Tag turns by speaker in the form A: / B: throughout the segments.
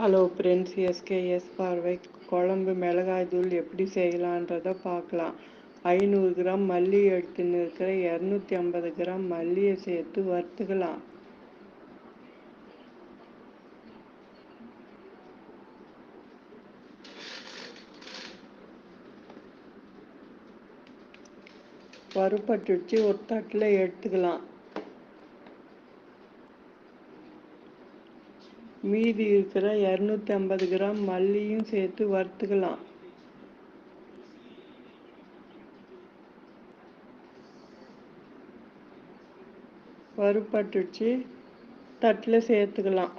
A: Hello friends SKS பார்வை. குழம்பு மிளகாய் தூள் எப்படி செய்யலான்றதை பார்க்கலாம். ஐநூறு கிராம் மல்லி எடுத்துன்னு இருக்கிற இரநூத்தி ஐம்பது கிராம் மல்லியை சேர்த்து வறுத்துக்கலாம். வறுப்பட்டுச்சு ஒரு தட்டில் எடுத்துக்கலாம். மீதி இருக்கிற இரநூத்தி ஐம்பது கிராம் மல்லியும் சேர்த்து வறுத்துக்கலாம். வறுப்பட்டுச்சு தட்டில் சேர்த்துக்கலாம்.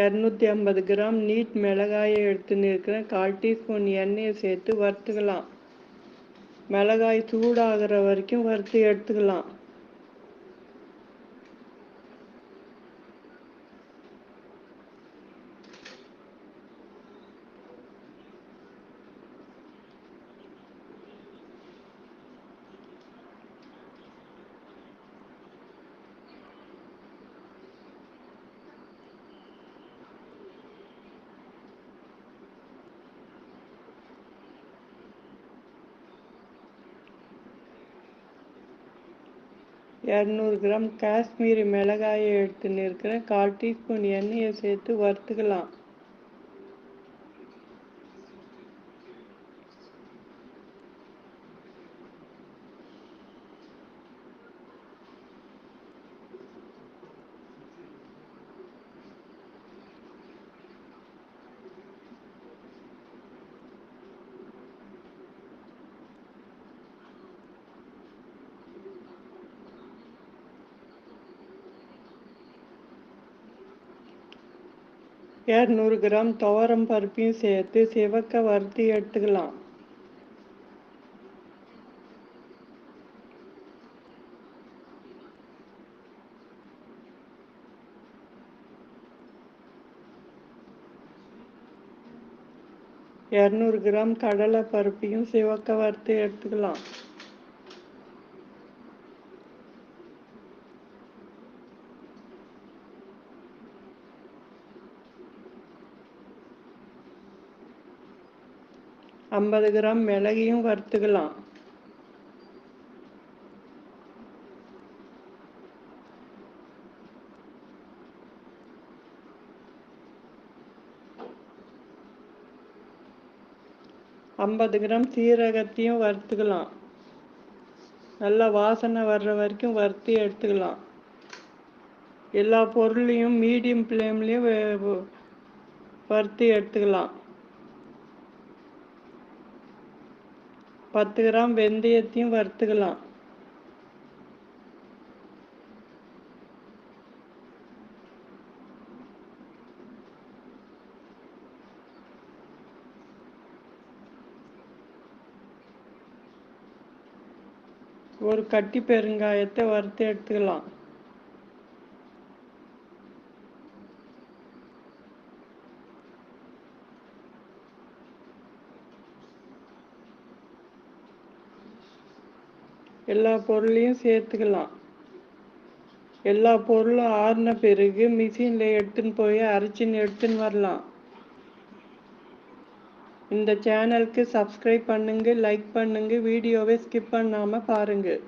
A: இரநூத்தி ஐம்பது கிராம் நீட் மிளகாயை எடுத்துன்னு இருக்கிறேன் கால் டீஸ்பூன் எண்ணெயை சேர்த்து வறுத்துக்கலாம். மிளகாய் சூடாகிற வரைக்கும் வறுத்து எடுத்துக்கலாம். இரநூறு கிராம் காஷ்மீரி மிளகாயை எடுத்துன்னு இருக்கிறேன் கால் டீஸ்பூன் எண்ணெயை சேர்த்து வறுத்துக்கலாம். இரநூறு கிராம் துவரம் பருப்பையும் சேர்த்து சிவக்க வறுத்தி எடுத்துக்கலாம். இரநூறு கிராம் கடலை பருப்பையும் சிவக்க வறுத்து எடுத்துக்கலாம். ஐம்பது கிராம் மிளகையும் வறுத்துக்கலாம். ஐம்பது கிராம் சீரகத்தையும் வறுத்துக்கலாம். நல்லா வாசனை வர்ற வரைக்கும் வறுத்து எடுத்துக்கலாம். எல்லா பொருளையும் மீடியம் ஃப்ளேம்லேயும் வறுத்து எடுத்துக்கலாம். பத்து கிராம் வெந்தயத்தையும் வறுத்துக்கலாம். ஒரு கட்டி பெருங்காயத்தை வறுத்து எடுத்துக்கலாம். எல்லா பொருளையும் சேர்த்துக்கலாம். எல்லா பொருளும் ஆறின பிறகு மிஷினில் எடுத்துன்னு போய் அரைச்சின்னு எடுத்துன்னு வரலாம். இந்த சேனலுக்கு சப்ஸ்கிரைப் பண்ணுங்க லைக் பண்ணுங்க வீடியோவை ஸ்கிப் பண்ணாமல் பாருங்கள்